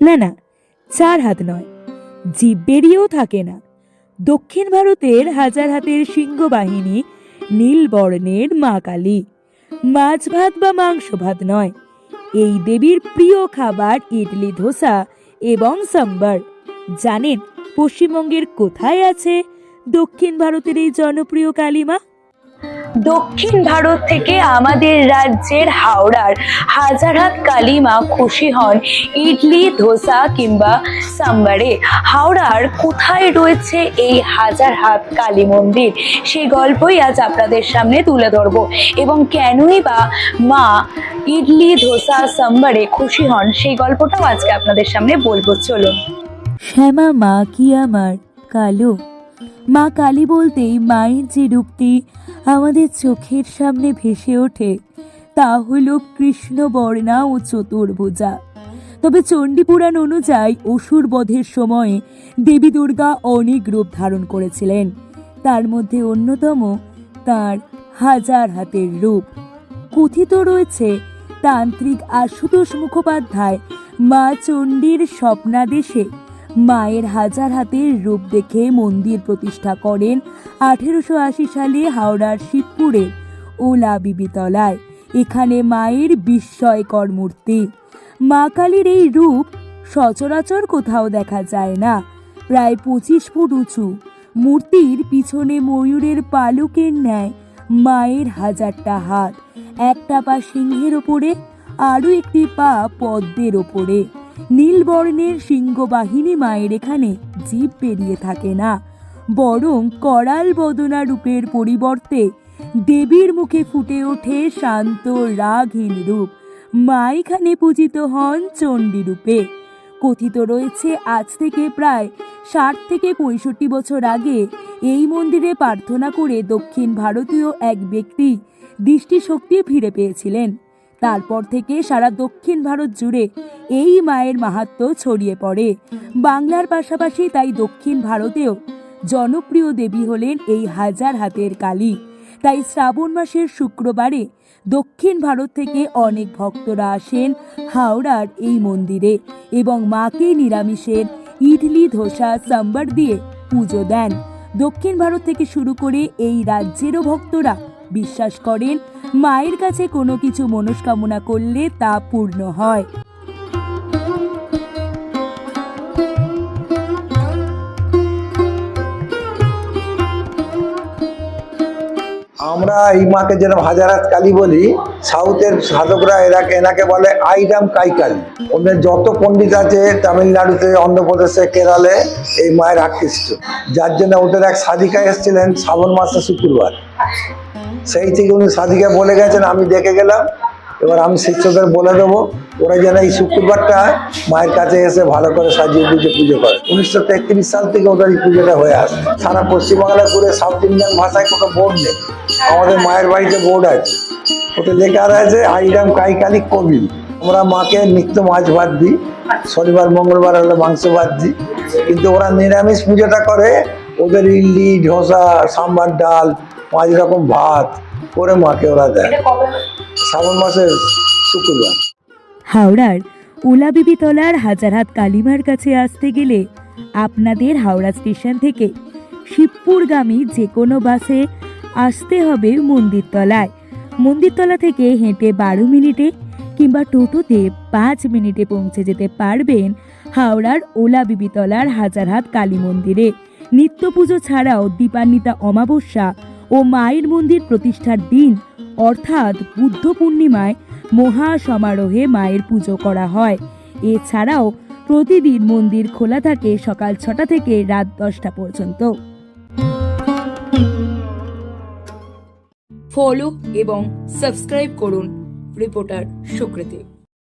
না না, চার হাত নয়। জীব বেরিয়েও থাকে না। দক্ষিণ ভারতের হাজার হাতের সিংহ বাহিনী নীল বর্ণের মা কালী। মাছ ভাত বা মাংস ভাত নয়। এই দেবীর প্রিয় খাবার ইডলি, ধোসা এবং সাম্বার। জানেন পশ্চিমবঙ্গের কোথায় আছে দক্ষিণ ভারতের এই জনপ্রিয় কালিমা দক্ষিণ ভারত থেকে আমাদের রাজ্যের হাওড়ার হাজারহাট কালিমা খুশি হন ইডলি, ধোসা কিংবা সাম্বারে। হাওড়ার কোথায় রয়েছে এই হাজারহাট কালী মন্দির? সেই গল্পই আজ আপনাদের সামনে তুলে ধরব। এবং কেনই বা মা ইডলি, ধোসা, সাম্বারে খুশি হন সেই গল্পটাও আজকে আপনাদের সামনে বলব। চলুন। শ্যামা মা কি আমার? কালো মা কালী বলতেই মায়ের যে রূপটি আমাদের চোখের সামনে ভেসে ওঠে, তা হল কৃষ্ণ বর্ণা ও চতুর্ভুজা। তবে চণ্ডীপুরাণ অনুযায়ী অসুর বধের সময়ে দেবী দুর্গা অনেক রূপ ধারণ করেছিলেন। তার মধ্যে অন্যতম তার হাজার হাতের রূপ। কথিত রয়েছে, তান্ত্রিক আশুতোষ মুখোপাধ্যায় মা চণ্ডীর স্বপ্নাদেশে মায়ের হাজার হাতের রূপ দেখে মন্দির প্রতিষ্ঠা করেন আঠেরোশো আশি সালে হাওড়ার শিবপুরের ওলা বিবিতলায়। এখানে মায়ের বিস্ময়কর মূর্তি মা কালীর এই রূপ সচরাচর কোথাও দেখা যায় না। প্রায় পঁচিশ ফুট উঁচু। মূর্তির পিছনে ময়ূরের পালকের ন্যায় মায়ের হাজারটা হাত। একটা পা সিংহের ওপরে, আরও একটি পা পদ্মের ওপরে। নীলবর্ণের সিংহবাহিনী মায়ের এখানে জীব পেরিয়ে থাকে না। বরং করাল বদনা রূপের পরিবর্তে দেবীর মুখে ফুটে ওঠে শান্ত রাগহীন রূপ। মা এখানে পূজিত হন চণ্ডী রূপে কথিত রয়েছে, আজ থেকে প্রায় ষাট থেকে পঁয়ষট্টি বছর আগে এই মন্দিরে প্রার্থনা করে দক্ষিণ ভারতীয় এক ব্যক্তি দৃষ্টিশক্তি ফিরে পেয়েছিলেন। তারপর থেকে সারা দক্ষিণ ভারত জুড়ে এই মায়ের মাহাত্ম্য ছড়িয়ে পড়ে। বাংলার পাশাপাশি তাই দক্ষিণ ভারতেও জনপ্রিয় দেবী হলেন এই হাজার হাতের কালী। তাই শ্রাবণ মাসের শুক্রবারে দক্ষিণ ভারত থেকে অনেক ভক্তরা আসেন হাওড়ার এই মন্দিরে এবং মাকে নিরামিষের ইডলি, ধোসা, সাম্বার দিয়ে পুজো দেন। দক্ষিণ ভারত থেকে শুরু করে এই রাজ্যেরও ভক্তরা বিশ্বাস করেন, মায়ের কাছে কোনো কিছু মনস্কামনা করলে তা পূর্ণ হয়। আমরা এই মাকে যেরকম হাজারাত কালী বলি, সাউথের সাধকরা এরা এনাকে বলে আইরাম কাইকালি। ওদের যত পণ্ডিত আছে তামিলনাড়ুতে, অন্ধ্রপ্রদেশে, কেরালে এই মায়ের আকৃষ্ট। যার জন্য ওদের এক সাধিকা এসেছিলেন শ্রাবণ মাসে শুক্রবার। সেই থেকে উনি সাধিকা বলে গেছেন, আমি দেখে গেলাম, এবার আমি শিষ্যদের বলে দেবো। ওরা যেন এই শুক্রবারটা মায়ের কাছে এসে ভালো করে সাজিয়ে পুজো পুজো করে। উনিশশো তেত্রিশ সাল থেকে ওদের এই পুজোটা হয়ে আসে। সারা পশ্চিমবাংলা ঘুরে সাউথ ইন্ডিয়ান ভাষায় কোনো বোর্ড নেই। আমাদের মায়ের বাড়িতে বোর্ড আছে। ওতে লেখা আছে আইরাম কাইকালি কবি। আমরা মাকে নিত্য মাছ ভাত দিই। শনিবার, মঙ্গলবার হলে মাংস ভাত দিই। কিন্তু ওরা নিরামিষ পুজোটা করে ওদের ইডলি ধোসা সাম্বার ডাল পাঁচ রকম ভাত করে মাকে ওরা দেয়। শ্রাবণ মাসের শুক্রবার। হাওড়ার ওলাবিবিতলার হাজারহাট কালিমার কাছে আসতে গেলে আপনাদের হাওড়া স্টেশন থেকে শিবপুরগামী যে কোনো বাসে আসতে হবে মন্দিরতলায়। মন্দিরতলা থেকে হেঁটে বারো মিনিটে কিংবা টোটোতে পাঁচ মিনিটে পৌঁছে যেতে পারবেন হাওড়ার ওলা বিবিতলার হাজারহাট কালী মন্দিরে। নিত্য পুজো ছাড়াও দীপান্বিতা অমাবস্যা ও মায়ের মন্দির প্রতিষ্ঠার দিন, অর্থাৎ বুদ্ধ পূর্ণিমায় মহা সমারোহে মায়ের পুজো করা হয়। এছাড়াও প্রতিদিন মন্দির খোলা থাকে সকাল ছটা থেকে রাত দশটা পর্যন্ত। ফলো এবং সাবস্ক্রাইব করুন রিপোর্টার সুকৃতি।